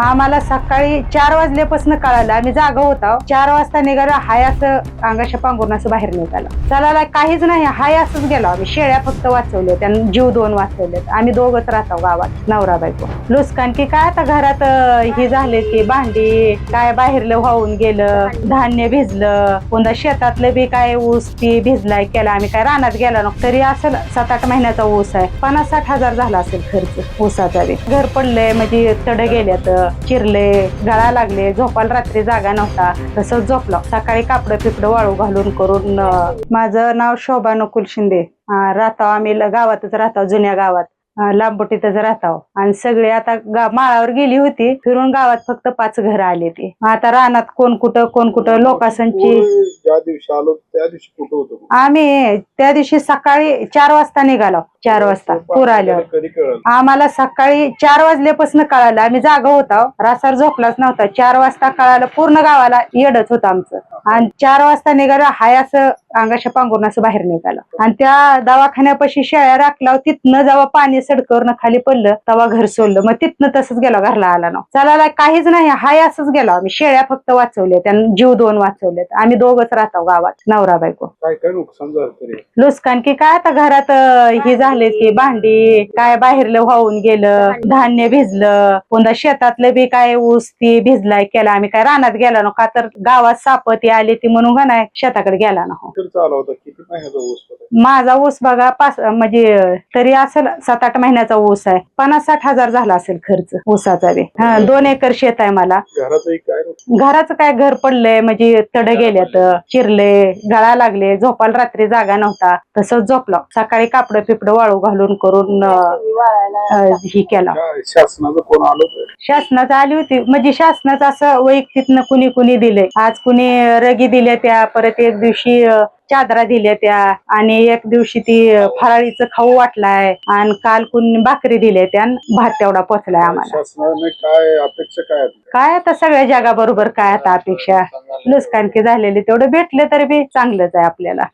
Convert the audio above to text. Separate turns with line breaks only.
आम्हाला सकाळी चार वाजल्यापासून कळालं. आम्ही जागा होता. चार वाजता निघालो. हाय असं अंगाशा पांघरून असं बाहेर निघालं. चला काहीच नाही. हाय असंच गेलो. आम्ही शेळ्या फक्त वाचवल्या. त्या जीव दोन वाचवलेत. आम्ही दोघच राहतो गावात. नवरा बायको. लुसकान की काय आता घरात ही झाले की भांडी काय बाहेरलं वाहून गेलं धान्य भिजलं. पुन्हा शेतातलं बी काय ऊस ती भिजलाय केला. आम्ही काय रानात गेला नको तरी असेल सात आठ महिन्याचा ऊस आहे. पन्नास साठ हजार झाला असेल खर्च. ऊसाचा बी. घर पडलंय. म्हणजे तड गेल्यात. चिरले गळा लागले झोपायला रात्री जागा नव्हता. तसंच झोपलो. सकाळी कापड पिपड वाळू घालून करून माझं नाव शोभा नकुल शिंदे राहतो आम्ही गावातच राहतो जुन्या गावात. लांबोटीतच राहतो आणि सगळे आता माळावर गेली होती. फिरून गावात फक्त पाच घर आले ते. आता रानात कोण कुठं कोण कुठं लोकांची
ज्या दिवशी आलो त्या दिवशी कुठं होतो?
आम्ही त्या दिवशी सकाळी चार वाजता निघालो. चार वाजता. पूर आल्यावर.
कधी कळलं?
आम्हाला सकाळी चार वाजल्यापासून कळालं. आम्ही जागा होता. रासार झोपलाच नव्हता. चार वाजता कळालं पूर्ण गावाला येडच होतं आमचं. आणि चार वाजता निघालो हाय असं अंगाशा पांघरून असं बाहेर निघालं. आणि त्या दवाखान्यापाशी शेळ्या राखला तिथनं जेव्हा पाणी सडकवरनं खाली पडलं तेव्हा घर सोडलं. मग तिथनं तसंच गेलो घरला आला ना चला काहीच नाही. हाय असंच गेलो आम्ही. शेळ्या फक्त वाचवल्यात आणि जीव दोन वाचवलेत आम्ही दोघच राहतो गावात. नवरा बायको.
काय काय नुकसान झालं तरी?
की काय आता घरात ही झाले की भांडी काय बाहेरलं वाहून गेलं धान्य भिजलं पुन्हा शेतातलं बी काय ऊस ती भिजलाय केला आम्ही काय रानात गेला नका का तर गावात सापती आली ती म्हणून का नाही शेताकडे गेला ना
चालू होता किती
माझा ऊस बघा पाच म्हणजे तरी असेल सात आठ महिन्याचा ऊस आहे. पन्नास साठ हजार झाला असेल खर्च ऊसाचा बी. हा दोन एकर शेत आहे मला. घराचं काय घर पडलंय म्हणजे तड गेल्यात चिरले गळा लागले झोपायला रात्री जागा नव्हता. तसंच झोपलो. सकाळी कापड पिपड वाळू घालून करून ही केला.
शासनाचं कोण आलं तर
शासनाचं आली होती. म्हणजे शासनाचं असं वैयक्तिक कुणी कुणी दिले आज कुणी रगी दिल्या त्या परत एक दिवशी चादरा दिल्या त्या आणि एक दिवशी ती फराळीचं खाऊ वाटलाय आणि काल कुणी भाकरी दिल्या त्या भात तेवढा पोचलाय आम्हाला.
शासनाने काय अपेक्षा काय?
काय आता सगळ्या जगाबरोबर काय आता अपेक्षा? नुकसानकी झालेली तेवढं भेटलं तरी बी चांगलंच आहे आपल्याला.